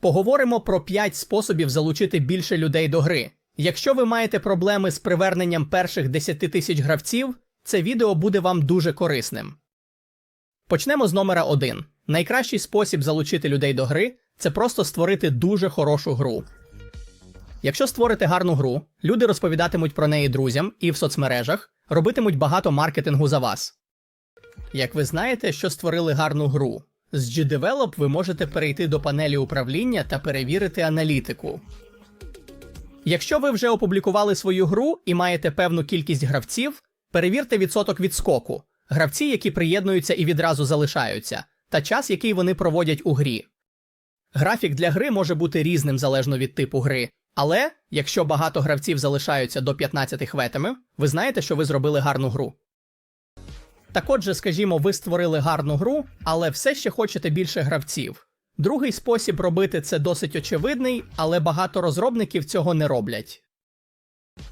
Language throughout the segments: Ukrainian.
Поговоримо про 5 способів залучити більше людей до гри. Якщо ви маєте проблеми з приверненням перших 10 тисяч гравців, це відео буде вам дуже корисним. Почнемо з номера 1. Найкращий спосіб залучити людей до гри це просто створити дуже хорошу гру. Якщо створите гарну гру, люди розповідатимуть про неї друзям і в соцмережах, робитимуть багато маркетингу за вас. Як ви знаєте, що створили гарну гру, з GDevelop ви можете перейти до панелі управління та перевірити аналітику. Якщо ви вже опублікували свою гру і маєте певну кількість гравців, перевірте відсоток відскоку, гравці, які приєднуються і відразу залишаються, та час, який вони проводять у грі. Графік для гри може бути різним залежно від типу гри, але якщо багато гравців залишаються до 15 хветами, ви знаєте, що ви зробили гарну гру. Так отже, скажімо, ви створили гарну гру, але все ще хочете більше гравців. Другий спосіб робити це досить очевидний, але багато розробників цього не роблять.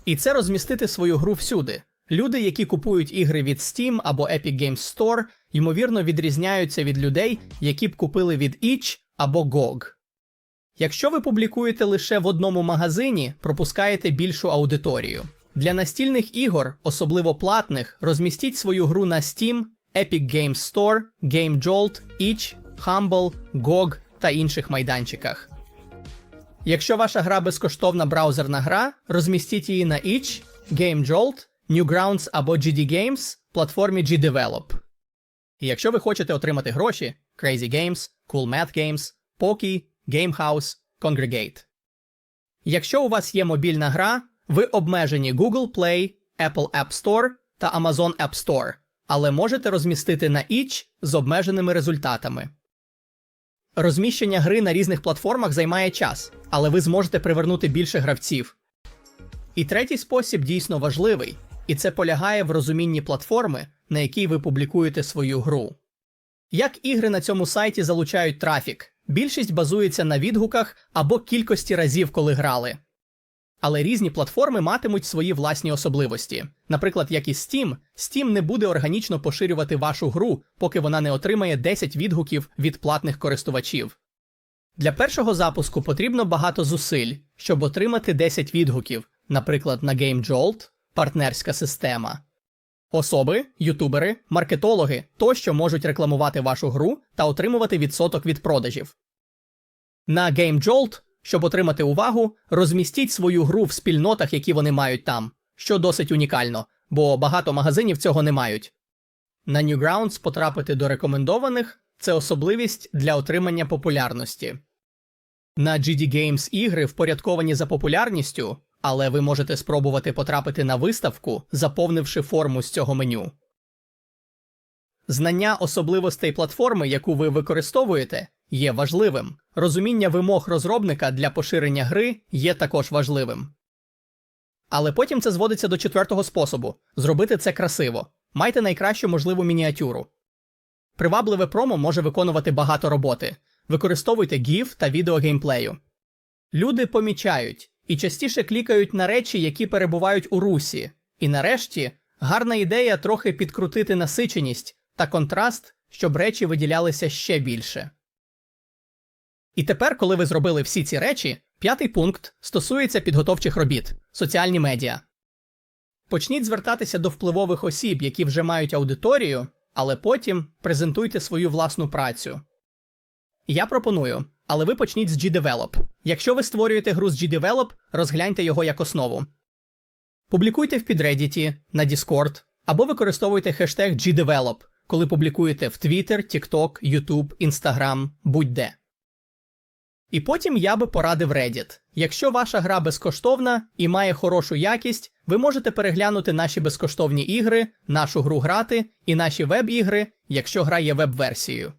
І це розмістити свою гру всюди. Люди, які купують ігри від Steam або Epic Games Store, ймовірно відрізняються від людей, які б купили від itch або GOG. Якщо ви публікуєте лише в одному магазині, пропускаєте більшу аудиторію. Для настільних ігор, особливо платних, розмістіть свою гру на Steam, Epic Games Store, GameJolt, itch, Humble, GOG та інших майданчиках. Якщо ваша гра безкоштовна браузерна гра, розмістіть її на itch, GameJolt, Newgrounds або GD Games, платформі GDevelop. І якщо ви хочете отримати гроші Crazy Games, Cool Math Games, Poki, Gamehouse, Congregate. Якщо у вас є мобільна гра, ви обмежені Google Play, Apple App Store та Amazon App Store, але можете розмістити на itch з обмеженими результатами. Розміщення гри на різних платформах займає час, але ви зможете привернути більше гравців. І третій спосіб дійсно важливий, і це полягає в розумінні платформи, на якій ви публікуєте свою гру. Як ігри на цьому сайті залучають трафік? Більшість базується на відгуках або кількості разів, коли грали. Але різні платформи матимуть свої власні особливості. Наприклад, як і Steam, Steam не буде органічно поширювати вашу гру, поки вона не отримає 10 відгуків від платних користувачів. Для першого запуску потрібно багато зусиль, щоб отримати 10 відгуків, наприклад, на GameJolt, партнерська система. Особи, ютубери, маркетологи тощо можуть рекламувати вашу гру та отримувати відсоток від продажів. На GameJolt, щоб отримати увагу, розмістіть свою гру в спільнотах, які вони мають там, що досить унікально, бо багато магазинів цього не мають. На Newgrounds потрапити до рекомендованих це особливість для отримання популярності. На GD Games ігри впорядковані за популярністю, але ви можете спробувати потрапити на виставку, заповнивши форму з цього меню. Знання особливостей платформи, яку ви використовуєте, є важливим. Розуміння вимог розробника для поширення гри є також важливим. Але потім це зводиться до четвертого способу зробити це красиво. Майте найкращу можливу мініатюру. Привабливе промо може виконувати багато роботи. Використовуйте GIF та відео геймплею. Люди помічають і частіше клікають на речі, які перебувають у русі. І нарешті гарна ідея трохи підкрутити насиченість та контраст, щоб речі виділялися ще більше. І тепер, коли ви зробили всі ці речі, п'ятий пункт стосується підготовчих робіт соціальні медіа. Почніть звертатися до впливових осіб, які вже мають аудиторію, але потім презентуйте свою власну працю. Я пропоную, але ви почніть з GDevelop. Якщо ви створюєте гру з GDevelop, розгляньте його як основу. Публікуйте в підредіті, на Discord або використовуйте хештег GDevelop, коли публікуєте в Twitter, TikTok, YouTube, Instagram, будь-де. І потім я би порадив Reddit. Якщо ваша гра безкоштовна і має хорошу якість, ви можете переглянути наші безкоштовні ігри, нашу гру грати і наші веб-ігри, якщо гра є веб-версією.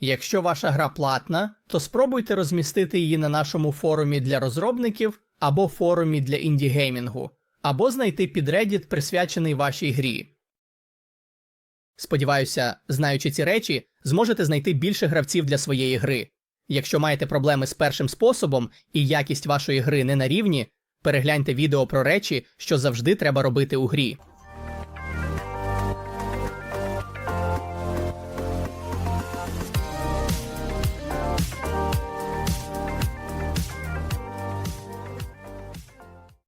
Якщо ваша гра платна, то спробуйте розмістити її на нашому форумі для розробників або форумі для інді-геймінгу, або знайти підредіт, присвячений вашій грі. Сподіваюся, знаючи ці речі, зможете знайти більше гравців для своєї гри. Якщо маєте проблеми з першим способом і якість вашої гри не на рівні, перегляньте відео про речі, що завжди треба робити у грі.